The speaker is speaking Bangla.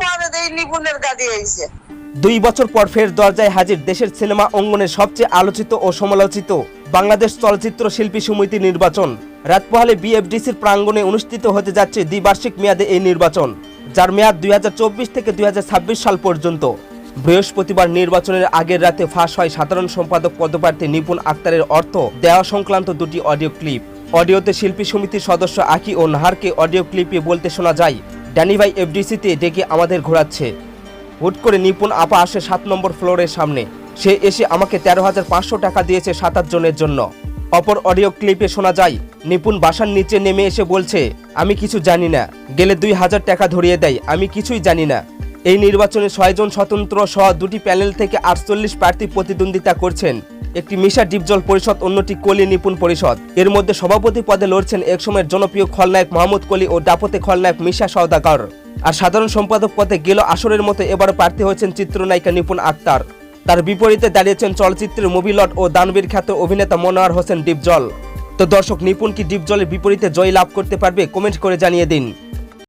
পরে দেই বছর পর ফের দরজায় হাজির দেশের সিনেমা অঙ্গনের সবচেয়ে আলোচিত ও সমালোচিত বাংলাদেশ চলচ্চিত্র শিল্পী সমিতি নির্বাচন। রাত বিএফডিসির প্রাঙ্গণে অনুষ্ঠিত হতে যাচ্ছে দ্বিবার্ষিক মেয়াদে এই নির্বাচন, যার মেয়াদ দুই হাজার চব্বিশ থেকে দুই হাজার ছাব্বিশ সাল পর্যন্ত। বৃহস্পতিবার নির্বাচনের আগের রাতে ফাঁস হয় সাধারণ সম্পাদক পদপ্রার্থী নিপুণ আক্তারের অর্থ দেওয়া সংক্রান্ত দুটি অডিও ক্লিপ। অডিওতে শিল্পী সমিতির সদস্য আকি ও নাহারকে অডিও ক্লিপে বলতে শোনা যায় ড্যানি ভাই এফডিসিতে ডেকে আমাদের ঘোরাচ্ছে। হুট করে নিপুণ আপা আসে সাত নম্বর ফ্লোরের সামনে। সে এসে আমাকে তেরো হাজার পাঁচশো টাকা দিয়েছে সাত আট জনের জন্য। অপর অডিও ক্লিপে শোনা যায়, নিপুণ বাসার নিচে নেমে এসে বলছে, আমি কিছু জানি না। গেলে দুই হাজার টাকা ধরিয়ে দেয়। আমি কিছুই জানি না। এই নির্বাচনে ছয়জন স্বতন্ত্র সহ দুটি প্যানেল থেকে আটচল্লিশ প্রার্থী প্রতিদ্বন্দ্বিতা করছেন। একটি মিশা ডিপজল পরিষদ, অন্যটি কলি নিপুণ পরিষদ। এর মধ্যে সভাপতি পদে লড়ছেন একসময়ের জনপ্রিয় খলনায়ক মাহমুদ কলি ও ডাপতে খলনায়ক মিশা সওদাগর। আর সাধারণ সম্পাদক পদে গেল আসরের মতো এবার প্রার্থী হয়েছেন চিত্রনায়িকা নিপুণ আক্তার। তার বিপরীতে দাঁড়িয়েছেন চলচ্চিত্রের মুভিলট ও দানবীর খ্যাত অভিনেতা মনোয়ার হোসেন ডিপজল। তো দর্শক, নিপুণ কি ডিপজলের বিপরীতে জয় লাভ করতে পারবে, কমেন্ট করে জানিয়ে দিন।